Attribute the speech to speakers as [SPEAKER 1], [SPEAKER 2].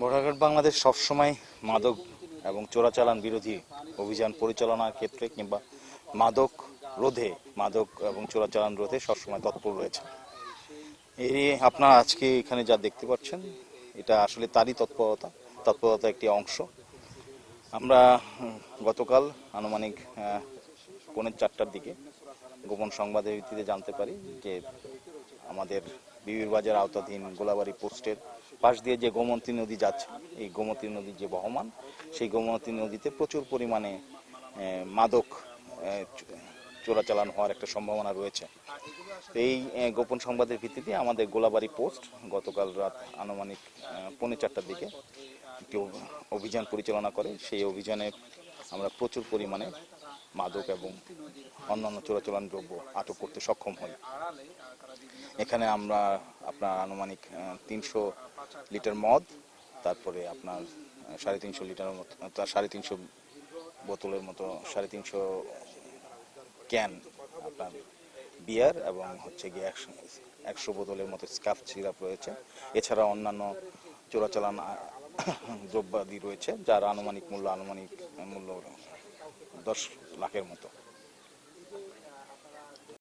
[SPEAKER 1] বর্ডারঘাট বাংলাদেশ সবসময় মাদক এবং চোরাচালান বিরোধী অভিযান পরিচালনার ক্ষেত্রে কিংবা মাদক রোধে মাদক এবং চোরাচালান রোধে সবসময় তৎপর রয়েছে। এই আপনারা আজকে এখানে যা দেখতে পাচ্ছেন এটা আসলে তারই তৎপরতা। তৎপরতা একটি অংশ। আমরা গতকাল আনুমানিক আহ, পৌনে চারটার দিকে গোপন সংবাদের ভিত্তিতে জানতে পারি যে আমাদের বিবির বাজার আওতাধীন গোলাবাড়ি পোস্টের পাশ দিয়ে যে গোমতী নদী যাচ্ছে, এই গোমতী নদীর যে বহমান, সেই গোমতী নদীতে প্রচুর পরিমাণে মাদক চোরাচালান হওয়ার একটা সম্ভাবনা রয়েছে। এই গোপন সংবাদের ভিত্তিতে আমাদের গোলাবাড়ি পোস্ট গতকাল রাত আনুমানিক পৌনে চারটার দিকে একটি অভিযান পরিচালনা করে। সেই অভিযানে আমরা প্রচুর পরিমাণে মাদক এবং অন্যান্য চোরাচালান দ্রব্য আটক করতে সক্ষম হই। এখানে আমরা আপনার আনুমানিক তিনশো লিটার মদ, তারপরে আপনার সাড়ে তিনশো লিটার মতো, তার সাড়ে তিনশো বোতলের মতো, সাড়ে তিনশো ক্যান আপনার বিয়ার এবং হচ্ছে গিয়ে একশো একশো বোতলের মতো স্কাফ সিরাপ রয়েছে। এছাড়া অন্যান্য চোরাচালান দ্রব্যাদি রয়েছে যার আনুমানিক মূল্য আনুমানিক মূল্য দশ লাখের মতো।